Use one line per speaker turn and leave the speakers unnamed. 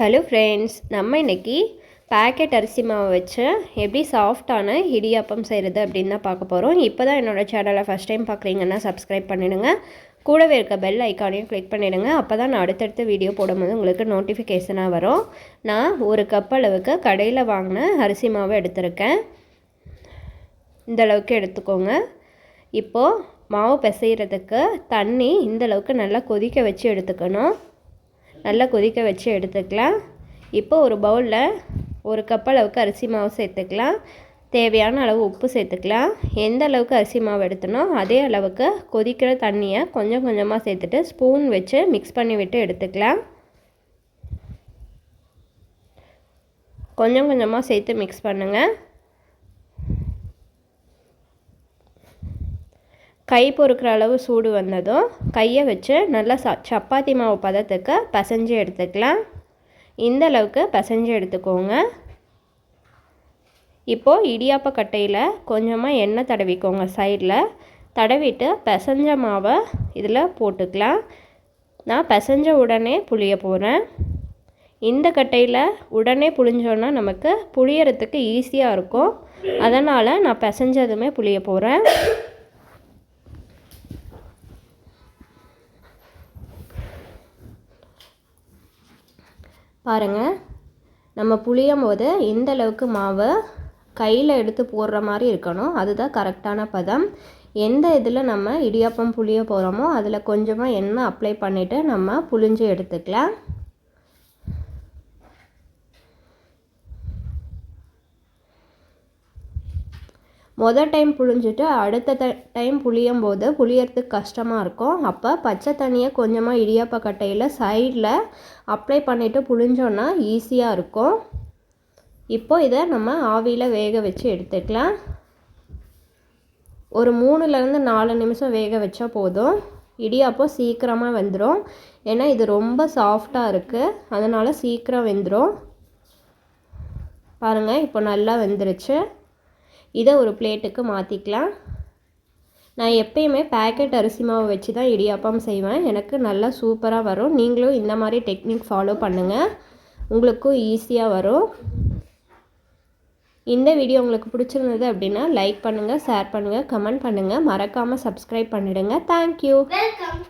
Hello friends நம்ம இன்றைக்கி packet அரிசி மாவை வச்சு எப்படி சாஃப்டான இடியாப்பம் செய்கிறது அப்படின்னு தான் பார்க்க போகிறோம் இப்போ தான் என்னோடய சேனலை ஃபஸ்ட் டைம் பார்க்குறீங்கன்னா சப்ஸ்கிரைப் பண்ணிவிடுங்க கூடவே இருக்க பெல் ஐக்கானையும் கிளிக் பண்ணிவிடுங்க அப்போ தான் நான் அடுத்தடுத்த வீடியோ போடும்போது உங்களுக்கு நோட்டிஃபிகேஷனாக வரும். நான் ஒரு கப் அளவுக்கு கடையில் வாங்கின அரிசி மாவை எடுத்திருக்கேன். இந்த அளவுக்கு எடுத்துக்கோங்க. இப்போது மாவு பிசைகிறதுக்கு தண்ணி இந்தளவுக்கு நல்லா கொதிக்க வச்சு எடுத்துக்கணும். நல்லா கொதிக்க வச்சு எடுத்துக்கலாம். இப்போ ஒரு பவுலில் ஒரு கப் அளவுக்கு அரிசி மாவு சேர்த்துக்கலாம். தேவையான அளவு உப்பு சேர்த்துக்கலாம். எந்த அளவுக்கு அரிசி மாவு எடுத்தனோ அதே அளவுக்கு கொதிக்கிற தண்ணியை கொஞ்சம் கொஞ்சமாக சேர்த்துட்டு ஸ்பூன் வச்சு மிக்ஸ் பண்ணி விட்டு எடுத்துக்கலாம். கொஞ்சம் கொஞ்சமாக சேர்த்து மிக்ஸ் பண்ணுங்கள் கை பொறுக்கிற அளவு சூடு வந்ததும் கையை வச்சு நல்லா ச சப்பாத்தி மாவு பதத்துக்கு பசைஞ்சு எடுத்துக்கலாம். இந்த அளவுக்கு பசைஞ்சு எடுத்துக்கோங்க. இப்போது இடியாப்ப கட்டையில் கொஞ்சமாக எண்ணெய் தடவிக்கோங்க சைடில். தடவிட்டு பசைஞ்ச மாவை இதில் போட்டுக்கலாம். நான் பசைஞ்ச உடனே புளிய போகிறேன் இந்த கட்டையில் உடனே புளிஞ்சோன்னா நமக்கு புளியறதுக்கு ஈஸியாக இருக்கும். அதனால் நான் பசைஞ்சதுமே புளிய போகிறேன் பாருங்கள் நம்ம புளியும் போது எந்த அளவுக்கு மாவை கையில் எடுத்து போடுற மாதிரி இருக்கணும். அதுதான் கரெக்டான பதம். எந்த இதில் நம்ம இடியாப்பம் புளிய போகிறோமோ அதில் கொஞ்சமாக எண்ணெய் அப்ளை பண்ணிவிட்டு நம்ம புளிஞ்சு எடுத்துக்கலாம். மொதல் டைம் புழிஞ்சிட்டு அடுத்த ட டைம் புளியும் போது புளியறதுக்கு கஷ்டமாக இருக்கும். அப்போ பச்சை தண்ணியை கொஞ்சமாக இடியாப்ப கட்டையில் சைடில் அப்ளை பண்ணிவிட்டு புழிஞ்சோன்னா ஈஸியாக இருக்கும். இப்போது இதை நம்ம ஆவியில் வேக வச்சு எடுத்துக்கலாம். ஒரு மூணுலேருந்து நாலு நிமிஷம் வேக வச்சா போதும். இடியாப்பம் சீக்கிரமாக வெந்துடும் ஏன்னா இது ரொம்ப சாஃப்டாக இருக்குது அதனால் சீக்கிரம் வெந்துடும் பாருங்கள் இப்போ நல்லா வெந்துருச்சு. இதை ஒரு பிளேட்டுக்கு மாற்றிக்கலாம் நான் எப்பயுமே பேக்கெட் அரிசி மாவு வச்சு தான் இடியாப்பம் செய்வேன். எனக்கு நல்லா சூப்பராக வரும். நீங்களும் இந்த மாதிரி டெக்னிக் ஃபாலோ பண்ணுங்கள் உங்களுக்கும் ஈஸியாக வரும். இந்த வீடியோ உங்களுக்கு பிடிச்சிருந்தது அப்படின்னா லைக் பண்ணுங்கள் ஷேர் பண்ணுங்கள் கமெண்ட் பண்ணுங்கள் மறக்காமல் சப்ஸ்கிரைப் பண்ணிவிடுங்க தேங்க்யூ
வெல்கம்